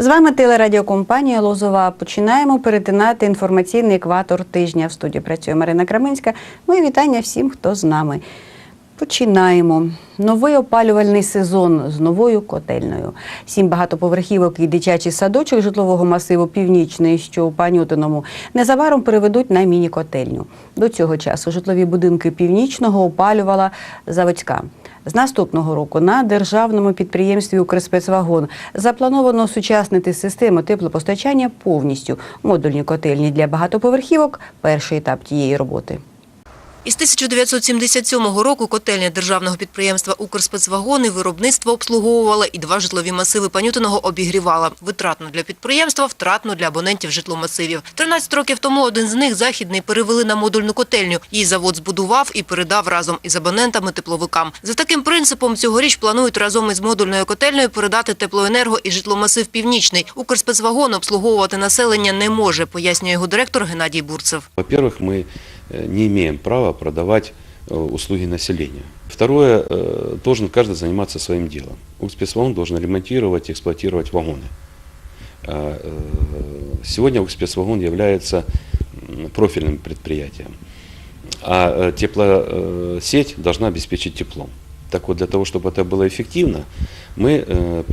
З вами телерадіокомпанія Лозова. Починаємо перетинати інформаційний екватор тижня. В студії працює Марина Краминська. Мої вітання всім, хто з нами. Починаємо. Новий опалювальний сезон з новою котельною. Сім багатоповерхівок і дитячий садочок житлового масиву Північний, що у Панютиному, незабаром переведуть на міні-котельню. До цього часу житлові будинки Північного опалювала заводська. З наступного року на державному підприємстві «Укрспецвагон» заплановано осучаснити систему теплопостачання повністю. Модульні котельні для багатоповерхівок – перший етап тієї роботи. Із 1977 року котельня державного підприємства «Укрспецвагони» виробництво обслуговувала і два житлові масиви Панютиного обігрівала. Витратно для підприємства, втратно для абонентів житломасивів. 13 років тому один з них, Західний, перевели на модульну котельню. Її завод збудував і передав разом із абонентами-тепловикам. За таким принципом цьогоріч планують разом із модульною котельнею передати теплоенерго і житломасив «Північний». «Укрспецвагон» обслуговувати населення не може, пояснює його директор Геннадій Бурцев. Во-первых, мы э, не имеем права продавать э, услуги населения. Второе, э, должен каждый заниматься своим делом. Укрспецвагон должен ремонтировать и эксплуатировать вагоны. А, э, Сегодня Укрспецвагон является профильным предприятием, а э, теплосеть должна обеспечить теплом. Так вот, для того, чтобы это было эффективно, мы э,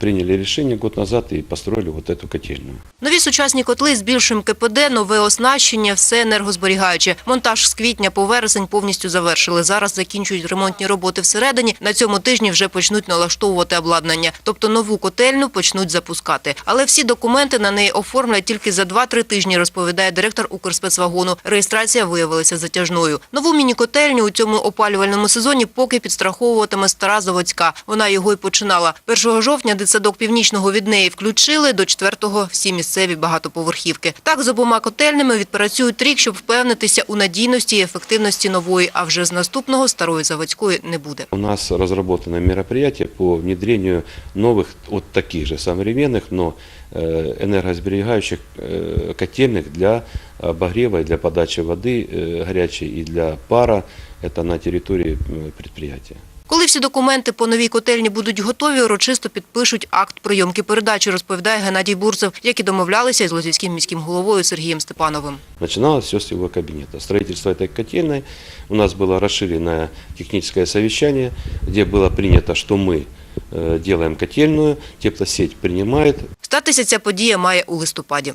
приняли решение год назад и построили вот эту котельную. Нові сучасні котли з більшим КПД, нове оснащення, все енергозберігаюче. Монтаж з квітня по вересень повністю завершили. Зараз закінчують ремонтні роботи всередині. На цьому тижні вже почнуть налаштовувати обладнання. Тобто нову котельню почнуть запускати. Але всі документи на неї оформлять тільки за 2-3 тижні, розповідає директор Укрспецвагону. Реєстрація виявилася затяжною. Нову міні-котельню у цьому опалювальному сезоні поки підстраховуватиме стара заводська. Вона його й починала. 1 жовтня дитсадок північного від неї включили, до 4-го всі місцеві багатоповерхівки. Так, з обома котельнями відпрацюють рік, щоб впевнитися у надійності і ефективності нової, а вже з наступного старої заводської не буде. У нас разработано мероприятие по внедрению новых, вот таких же современных, но э, энергосберегающих э, котельных для обогрева и для подачи воды э, горячей и для пара. Это на территории э, предприятия. Коли всі документи по новій котельні будуть готові, урочисто підпишуть акт прийомки передачі, розповідає Геннадій Бурцев, як і домовлялися із Лозівським міським головою Сергієм Степановим. Начиналось все с его кабинета. Строительство этой котельной. У нас было расширенное техническое совещание, где было принято, что мы э, делаем котельную, теплосеть принимает, Статися ця подія має у листопаді.